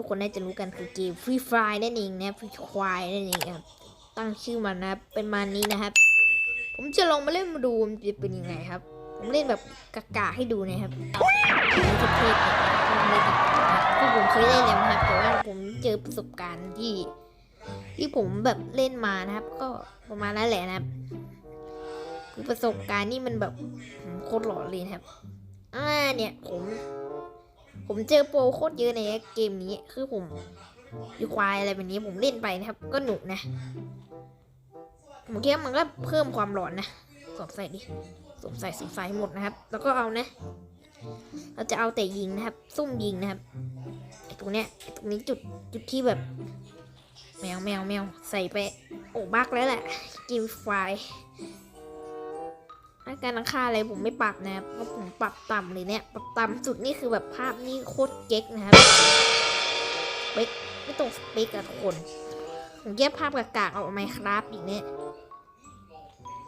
ุกคนน่าจะรู้กันคือเกม Free Fire นั่นเองนะ Free Fire นั่นเองครับตั้งชื่อมันนะเป็นมานี้นะครับ ผมจะลองมาเล่นมาดูมันจะเป็นยังไงครับ ผมเล่นแบบกากาให้ดูนะครับไม่ใช่เทพเทพคือผมเคยเล่นแล้วนะครับแต่ว่าผมเจอประสบการณ์ที่ ที่ผมแบบเล่นมานะครับ ก็ประมาณนั้นแหละนะครับคือประสบการณ์นี่มันแบบโคตรหลอนเลยนะครับอ่าเนี่ยผม ผมเจอโปรโคตรเยอะในเกมนี้ คือผมยูควายอะไรแบบนี้ผมเล่นไปนะครับ ก็หนุกนะผมคิดว่ามันก็เพิ่มความหลอนนะสวมใส่ดิสวมใส่สีไฟหมดนะครับ แล้วก็เอานะ เราจะเอาแต่ยิงนะครับ ซุ่มยิงนะครับไอ้ตรงเนี้ยไอ้ตรงนี้จุดจุดที่แบบ แมวแมวแมวใส่ไปโอ้บักแล้วแหละกินไฟ อาการนังค่าอะไรผมไม่ปรับนะครับเพราะผมปรับต่ำเลยเนี่ย ปรับต่ำสุดนี่คือแบบภาพนี่โคตรเก๊กนะครับเป๊กไม่ตรงสเปกกับทุกคน ผมแยกภาพกากๆออกมาครับอีกเนี่ย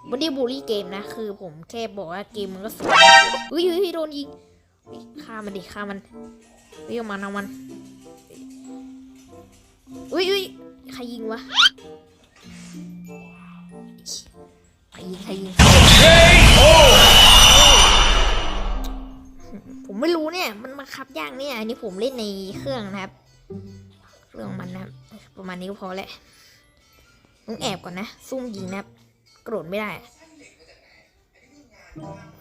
บอดี้บูลลี่เกมนะ คือผมแค่บอกว่าเกมมันก็สวยเฮ้ยเฮ้ยโดนยิงฆ่ามันดิฆ่ามันเฮ้ยเอามันเอามันเฮ้ยเฮ้ยใครยิงวะใครยิงใครยิง อันนี้ผมเล่นในเครื่องนะครับ เครื่องมันนะครับ ประมาณนี้ก็พอแหละต้องแอบก่อนนะ ซุ่มยิงนะครับกระโดดไม่ได้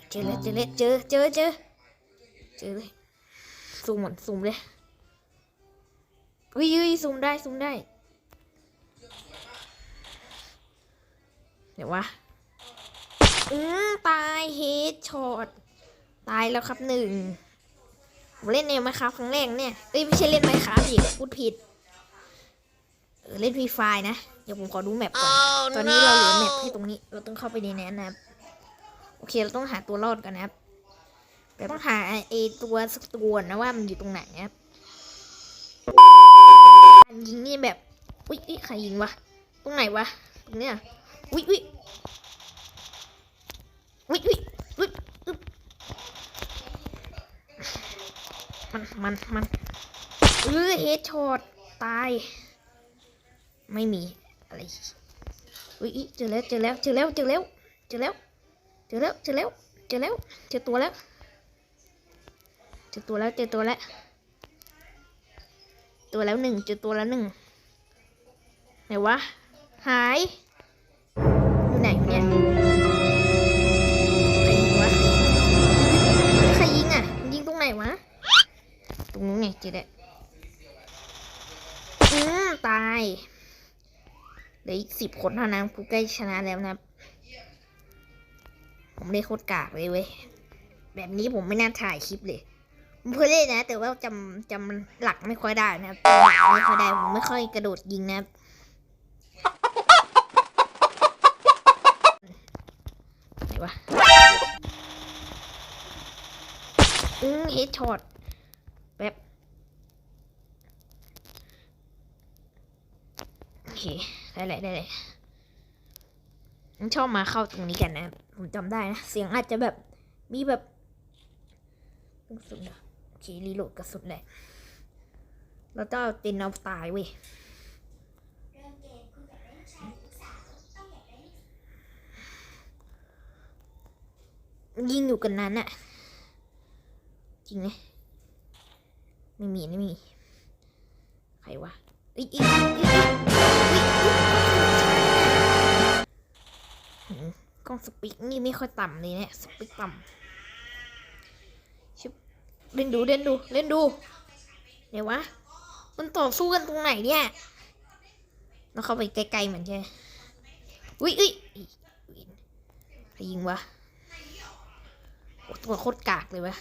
เจอแล้วเจอแล้วเจอเจอเจอเจอเลยซูมหมดซูมเลยอุ้ยอุ้ยซูมได้ซูมได้ เดี๋ยววะอืมตายเฮดช็อตตายแล้วครับหนึ่ง ผมเล่นในไมครับครั้งแรกเนี่ยเอ้ยไม่ใช่เล่นไมครับอีกพูดผิดเออเล่นฟรีไฟนะ เดี๋ยวผมขอดูแมปก่อนตอนนี้เราเหลือแมปให้ตรงนี้ เราต้องเข้าไปในนั้นนะครับ โอเคเราต้องหาตัวรอดกันนะครับแต่ต้องหาไอตัวสักตัวนะว่ามันอยู่ตรงไหนนะครับการยิงนี่แบบ อุ้ยอุ๊ยใครยิงวะ ตรงไหนวะ ตรงเนี้ย อุ้ยอุ้ยอุ้ยอุ้ยอุ้ยอึ๊บ มันมันมันเออเฮดช็อตตาย ไม่มีอะไรอุ้ยเจอแล้วเจอแล้วเจอแล้วเจอแล้วเจอแล้วเจอแล้วเจอแล้วเจอแล้วเจอตัวแล้วเจอตัวแล้วเจอตัวแล้วตัวแล้วหนึ่งเจอตัวแล้วหนึ่งไหนวะหายอยู่ไหนเนี่ยใครยิงวะใครยิงอะยิงตรงไหนวะ รงนู้นไงเจอแล้ตายเหลืออีกสิบคนเท่านั้นกูใกล้ชนะแล้วนะผมได้โคตรกากเลยเว้ยแบบนี้ผมไม่น่าถ่ายคลิปเลยผมเคยเล่นนะ แต่ว่าจำจำหลักไม่ค่อยได้นะครับจำหลักไม่ค่อยได้ผมไม่ค่อยกระโดดยิงนะครับไหนวะอืมเฮดช็อตแบบโอ เค ได้เลยได้เลยชอบมาเข้าตรงนี้กันนะ ผมจำได้นะ เสียงอาจจะแบบมีแบบกระสุนอะโอเครีโหลดกระสุนแหละเราต้องเอาเต็นเอาตายเว้ยยิงอยู่กันนั้นอะจริงไหมไม่มีไม่มี ใครวะอ้ยเอ้ยเอ้ย กล้องสปีกนี่ไม่ค่อยต่ำเลยเนี่ยสปีกต่ำชิบเล่นดูเล่นดูเล่นดูเดี๋ยววะมันต่อสู้กันตรงไหนเนี่ยเราเข้าไปไกลๆเหมือนใช่อุ้ยอุ้ยยใครยิงวะตัวโคตรกากเลยวะ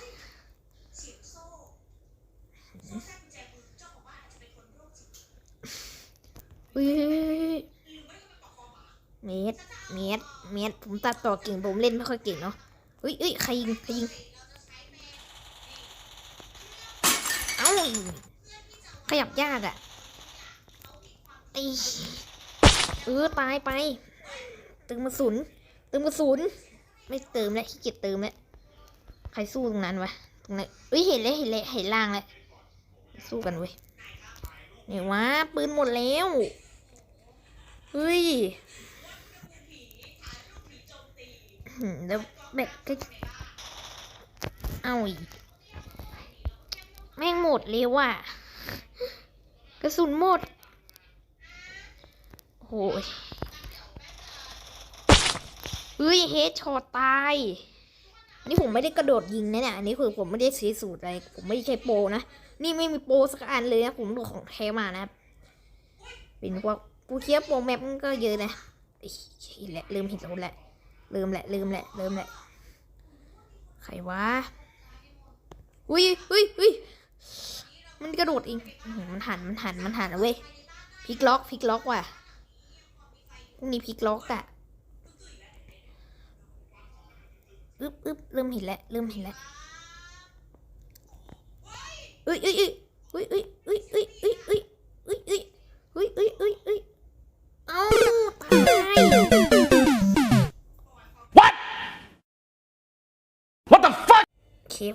อุ้ย เมตรเมตรเมตรผมตัดต่อเก่งผมเล่นไม่ค่อยเก่งเนาะอุ้ยอุ้ยใครยิงใครยิงเอ้าขยับยากอะ่ะไอเออตายไปเติมกระสุนเติมกระสุนไม่เติมแล้วขี้เกียจเติมแล้วใครสู้ตรงนั้นวะตรงนั้นอุ้ยเห็นเลยเห็นเลยเห็นล่างแล้วสู้กันเว้ยไหนวะปืนหมดแล้วเฮ้ย แล้วแบตก็เอาอีกแม่งหมดเลยว่ะกระสุนหมดโอ้ยเฮ้ยเฮดช็อตตายอันนี้ผมไม่ได้กระโดดยิงนะเนี่ยอันนี้คือผมไม่ได้ใช้สูตรอะไร ผมไม่ใช้โปรนะ นี่ไม่มีโปรสักอันเลยนะ ผมดูของแท้มานะเป็นพวกปูเคียบโปรแมปก็เยอะนะอ้ยเห็นแหละลืมเห็นแล้วแหละ ลืมแหละ ลืมแหละ ลืมแหละ ใครวะ อุ้ยอุ้ยอุ้ยมันกระโดดเองมันหัน มันหัน มันหันเว้ยพลิกล็อกพลิกล็อกว่ะพรุ่งนี้พลิกล็อกอะอึ๊บอึ๊บเริ่มเห็นแล้วเริ่มเห็นแล้วเอ้ยเอ้ย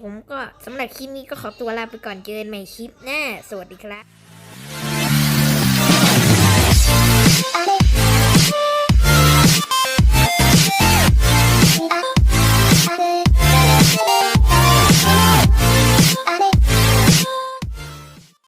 ผมก็สำหรับคลิปนี้ก็ขอตัวลาไปก่อนเจอกันใหม่คลิปหน้า สวัสดีครับ